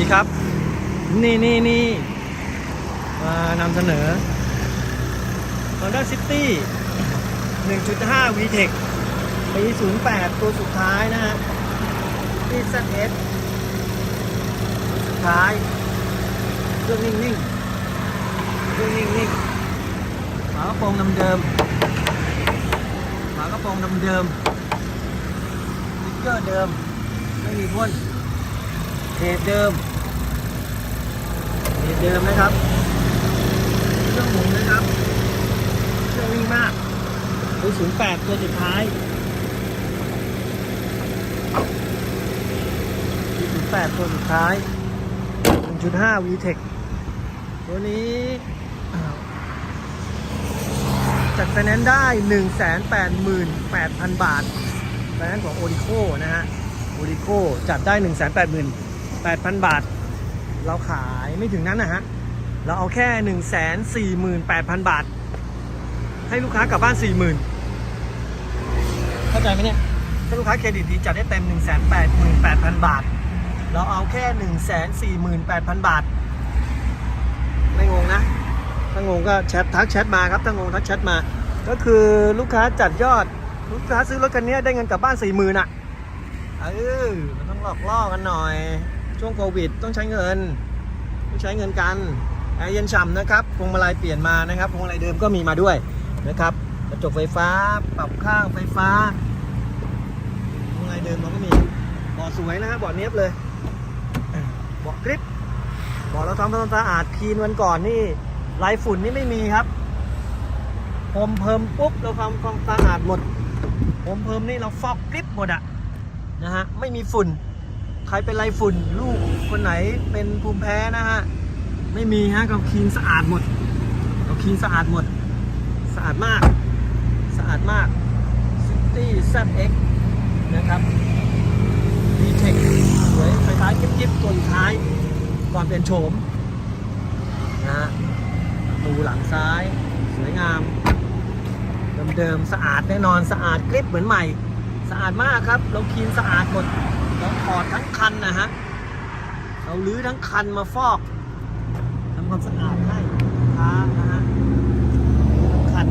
ดีครับ นี่นี่นี่มานำเสนอ Honda City 1.5 VTEC ปี 08 ตัวสุดท้ายนะฮะที่ ZS สุดท้ายเครื่องนิ่งๆเครื่องนิ่งๆฝากระโปรงเดิมๆฝากระโปรงเดิมๆสติ๊กเกอร์เดิม ไม่มีพ่น เพจเดิมเพจเดิมนะครับเครื่องหมุนนะครับเครื่องวิ่งมากดู08ตัวสุดท้ายดู08ตัวสุดท้าย1.5 VTEC ตัวนี้จัดไฟแนนซ์ได้188,000บาทไฟแนนซ์ของโอริโคนะฮะโอริโคจัดได้1 8 8 0 0 0 บาท เราขายไม่ถึงนั้นนะฮะ เราเอาแค่ 1 4 8 0 0 0 บาท ให้ลูกค้ากลับบ้าน 40,000 เข้าใจไหมเนี่ย ถ้าลูกค้าเครดิตดีจัดได้เต็ม 1 8 8 0 0 0 บาท เราเอาแค่ 1 4 8 0 0 0 บาท ไม่งงนะ ถ้างงก็แชททักแชทมาครับถ้างงทักแชทมา ก็คือลูกค้าจัดยอด ลูกค้าซื้อรถคันนี้ได้เงินกลับบ้าน 40,000อะเออมันต้องหลอกล่อกันหน่อย ช่วงโควิดต้องใช้เงินต้องใช้เงินกันแอร์เย็นฉ่ำนะครับพวงมาลัยเปลี่ยนมานะครับพวงมาลัยเดิมก็มีมาด้วยนะครับกระจกไฟฟ้าปรับข้างไฟฟ้าพวงมาลัยเดิมเราก็มีเบาสวยนะครับเบาเนี้ยบเลยเบากริปเบาเราทำความสะอาดคีนวันก่อนนี่ลายฝุ่นนี่ไม่มีครับพรมเพิ่มปุ๊บเราทำความสะอาดหมดพรมเพิ่มนี่เราฟอกกริปหมดอะนะฮะไม่มีฝุ่น ใครเป็นไรฝุ่นลูกคนไหนเป็นภูมิแพ้นะฮะ ไม่มีฮะเราคลีนสะอาดหมดเราคลีนสะอาดหมด สะอาดมาก สะอาดมาก City ZX นะครับ VTEC สวยไฟท้ายกิ๊บๆตัวท้ายก่อนเปลี่ยนโฉมนะฮะประตูหลังซ้าย สวยงามเดิมๆสะอาดแน่นอนสะอาดกริบเหมือนใหม่ สะอาดมากครับเราคีนสะอาดหมด เราถอดทั้งคันนะฮะเราลื้อทั้งคันมาฟอกทำความสะอาดให้ลูกค้านะฮะทั้งคัน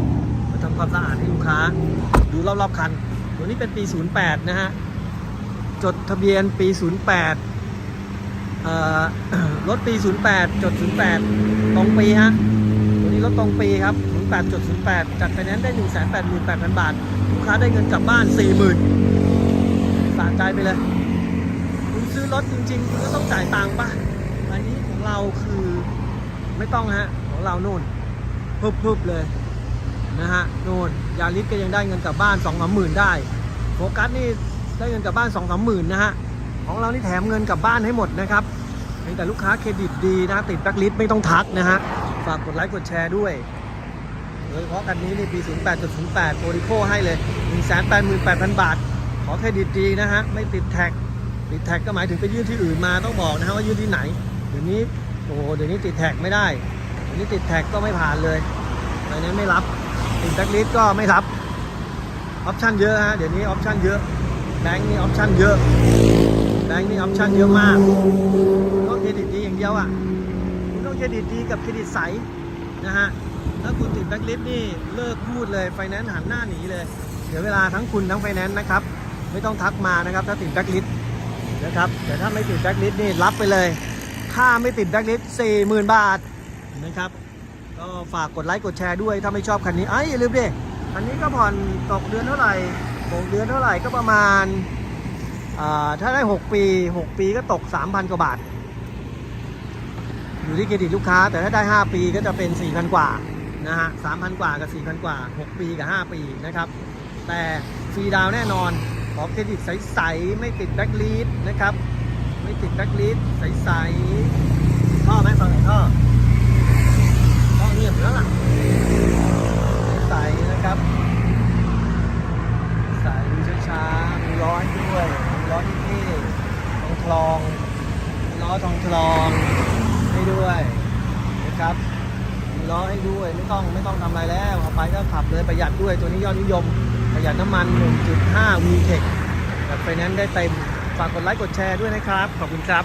มาทำความสะอาดให้ลูกค้า ดูรอบๆคัน ตัวนี้เป็นปี 08 นะฮะ จดทะเบียนปี 08เอ่อรถปี 08 จด 08 ตรงปีฮะตัวนี้รถตรงปีครับ 08จด08 จัดไฟแนนซ์ได้ 188,000 บาท ลูกค้าได้เงินกลับบ้าน 40,000สะใจไปเลย ซื้อรถจริงๆคุณก็ต้องจ่ายตังค์ป่ะ อันนี้ของเราคือไม่ต้องฮะ ของเราโน่นพึบๆเลยนะฮะโน่นยาริสก็ยังได้เงินกลับบ้าน2 3หมื่นได้โฟกัสนี่ได้เงินกลับบ้าน2 3หมื่นนะฮะของเรานี่แถมเงินกลับบ้านให้หมดนะครับมีแต่ลูกค้าเครดิตดีนะติดแบ็คลิสไม่ต้องทักนะฮะฝากกดไลค์กดแชร์ด้วยโดยเฉพาะคันนี้นี่ปี 08.08โอริโคให้เลย 188,000 บาท ขอเครดิตดีนะฮะ ไม่ติดแท็ก ติดแท็กก็หมายถึงไปยื่นที่อื่นมาต้องบอกนะฮะว่ายื่นที่ไหนเดี๋ยวนี้โอ้โหเดี๋ยวนี้ติดแท็กไม่ได้เดี๋ยวนี้ติดแท็กก็ไม่ผ่านเลยอันนี้ไม่รับติดแบ็คลิสก็ไม่รับออปชั่นเยอะฮะเดี๋ยวนี้ออปชั่นเยอะแบงค์นี่ออปชั่นเยอะแบงค์นี่ออปชั่นเยอะมากต้องเครดิตดีอย่างเดียวอะคุณต้องเครดิตดีกับเครดิตใสนะฮะถ้าคุณติดแบ็คลิสต์นี่เลิกพูดเลยไฟแนนซ์หันหน้าหนีเลยเดี๋ยวเวลาทั้งคุณทั้งไฟแนนซ์นะครับ ไม่ต้องทักมานะครับ ถ้าติดแบ็คลิสต์ นะครับ แต่ถ้าไม่ติดแบ็คลิสต์นี่รับไปเลย ถ้าไม่ติดแบ็คลิสต์สี่หมื่นบาทนะครับ ก็ฝากกดไลค์กดแชร์ด้วย ถ้าไม่ชอบคันนี้ไอ้อย่าลืมดิคันนี้ก็ผ่อนตกเดือนเท่าไหร่ตกเดือนเท่าไหร่ก็ประมาณาถ้าได้ 6 ปี 6 ปีก็ตก 3,000 กว่าบาท อยู่ที่เครดิตลูกค้า แต่ถ้าได้ 5 ปีก็จะเป็น 4,000 กว่านะฮะ 3,000 กว่ากับ 4,000 กว่า 6 ปีกับ 5 ปีนะครับ แต่ฟรีดาวแน่นอน ขอเครดิตใสๆไม่ติดแบ็คลีดนะครับ ไม่ติดแบ็คลีดใสๆท่อไหมฟังหน่อยท่อท่อเงียบแล้วล่ะใสนะครับ ใสช้าๆมีร้อนด้วยร้อนที่ทองทองล้อทองทองให้ด้วยนะครับล้อให้ด้วยไม่ต้องไม่ต้องทำอะไรแล้วเอาไปก็ขับเลยประหยัดด้วยตัวนี้ยอดนิยม ประหยัดน้ำมัน 1.5 VTEC แบบไฟแนนซ์ได้เต็ม ฝากกดไลค์กดแชร์ด้วยนะครับ ขอบคุณครับ